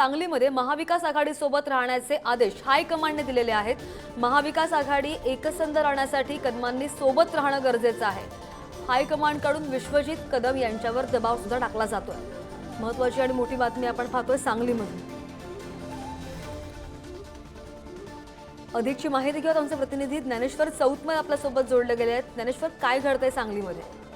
सांगलीमध्ये महाविकास आघाडीसोबत राहण्याचे आदेश हायकमांडने दिलेले आहेत. महाविकास आघाडी एकसंध राहण्यासाठी कदमांनी सोबत राहणं गरजेचं आहे. हायकमांडकडून विश्वजित कदम यांच्यावर दबाव सुद्धा टाकला जातोय. महत्वाची आणि मोठी बातमी आपण पाहतोय सांगलीमधून. अधिकची माहिती घेऊयात आमचे प्रतिनिधी ज्ञानेश्वर चौतमय आपल्यासोबत जोडले गेले आहेत. ज्ञानेश्वर काय घडतंय सांगलीमध्ये?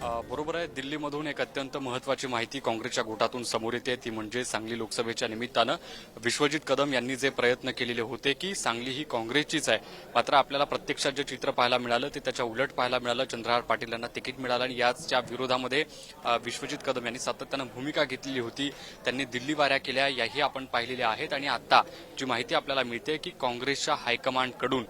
बरोबर आहे. दिल्लीमधून एक अत्यंत महत्वाची माहिती काँग्रेसच्या गोटातून समोर येते. ती म्हणजे सांगली लोकसभेच्या निमित्तानं विश्वजित कदम यांनी जे प्रयत्न केलेले होते की सांगली ही काँग्रेसचीच आहे. मात्र आपल्याला प्रत्यक्षात जे चित्र पाहायला मिळालं ते त्याच्या उलट पाहायला मिळालं. चंद्रहार पाटील यांना तिकीट मिळालं आणि याच्या विरोधामध्ये विश्वजित कदम यांनी सातत्यानं भूमिका घेतलेली होती. त्यांनी दिल्ली वाऱ्या केल्या याही आपण पाहिलेल्या आहेत. आणि आता जी माहिती आपल्याला मिळते की काँग्रेसच्या हायकमांडकडून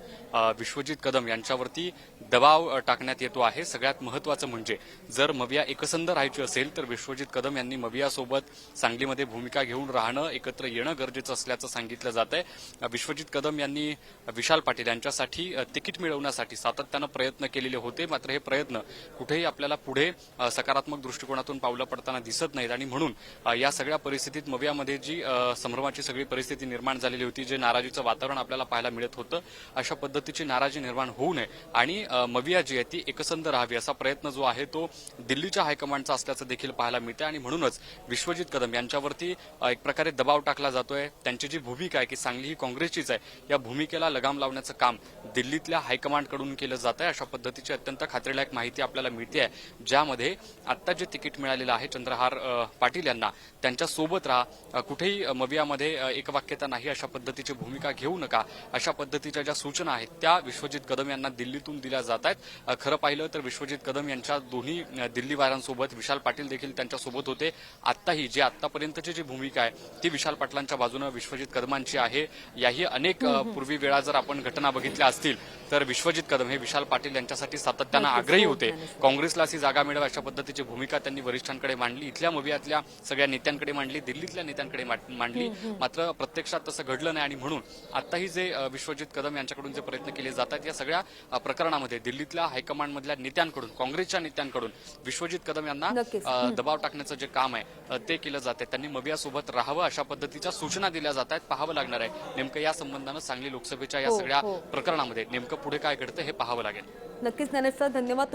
विश्वजित कदम यांच्यावरती दबाव टाकण्यात येतो आहे. सगळ्यात महत्वाचं म्हणजे जर मविया एकसंध राहायची असेल तर विश्वजित कदम यांनी मवियासोबत सांगलीमध्ये भूमिका घेऊन राहणं एकत्र येणं गरजेचं असल्याचं सांगितलं जात आहे विश्वजित कदम यांनी विशाल पाटील यांच्यासाठी तिकीट मिळवण्यासाठी सातत्यानं प्रयत्न केलेले होते. मात्र हे प्रयत्न कुठेही आपल्याला पुढे सकारात्मक दृष्टिकोनातून पावलं पडताना दिसत नाहीत. आणि म्हणून या सगळ्या परिस्थितीत मवियामध्ये जी संभ्रमाची सगळी परिस्थिती निर्माण झालेली होती जे नाराजीचं वातावरण आपल्याला पाहायला मिळत होतं अशा पद्धतीची नाराजी निर्माण होऊ नये. आणि मविया जी आहे ती एकसंध राहावी असा प्रयत्न जो आहे तो दिल्लीच्या हायकमांडचा असल्याचं देखील पाहायला मिळते आणि म्हणूनच विश्वजित कदम यांच्यावरती एक प्रकारे दबाव टाकला जातोय. त्यांची जी भूमिका आहे की सांगली ही काँग्रेसचीच आहे या भूमिकेला लगाम लावण्याचं काम दिल्लीतल्या हायकमांडकडून केलं जात आहे अशा पद्धतीची अत्यंत खात्रीलायक माहिती आपल्याला मिळते आहे ज्यामध्ये आत्ता जे तिकीट मिळालेलं आहे चंद्रहार पाटील यांना त्यांच्यासोबत राहा. कुठेही मवियामध्ये एकवाक्यता नाही अशा पद्धतीची भूमिका घेऊ नका. अशा पद्धतीच्या ज्या सूचना आहेत त्या विश्वजित कदम यांना दिल्लीतून दिल्या जात आहेत. खरं पाहिलं तर विश्वजित कदम यांच्या दोन्ही दिल्ली वारांसोबत विशाल पाटील देखील त्यांच्यासोबत होते. आत्ताही जे आतापर्यंतची जी भूमिका आहे ती विशाल पाटलांच्या बाजूनं विश्वजित कदमांची आहे. याही अनेक पूर्वी वेळा जर आपण घटना बघितल्या असतील तर विश्वजित कदम हे विशाल पाटील यांच्यासाठी सातत्यानं. आग्रही हो, होते. काँग्रेसला अशी जागा मिळावी अशा पद्धतीची भूमिका त्यांनी वरिष्ठांकडे मांडली. इथल्या मवियातल्या सगळ्या नेत्यांकडे मांडली दिल्लीतल्या नेत्यांकडे मांडली. मात्र प्रत्यक्षात तसं घडलं नाही आणि म्हणून आताही जे विश्वजित कदम यांच्याकडून जे प्रयत्न केले जातात या सगळ्या प्रकरणामध्ये दिल्लीतल्या हायकमांडमधल्या नेत्यांकडून काँग्रेसच्या नेत्यांकडून विश्वजित कदम यांना दबाव टाकण्याचं जे काम आहे ते केलं जाते त्यांनी मवियासोबत राहावं अशा पद्धतीच्या सूचना दिल्या जात आहेत. पाहावं लागणार आहे. नेमकं या संबंधानं सांगली लोकसभेच्या या हो, सगळ्या हो. प्रकरणामध्ये नेमकं पुढे काय घडतं हे पाहावं लागेल. नक्कीच ज्ञानेश्वर धन्यवाद.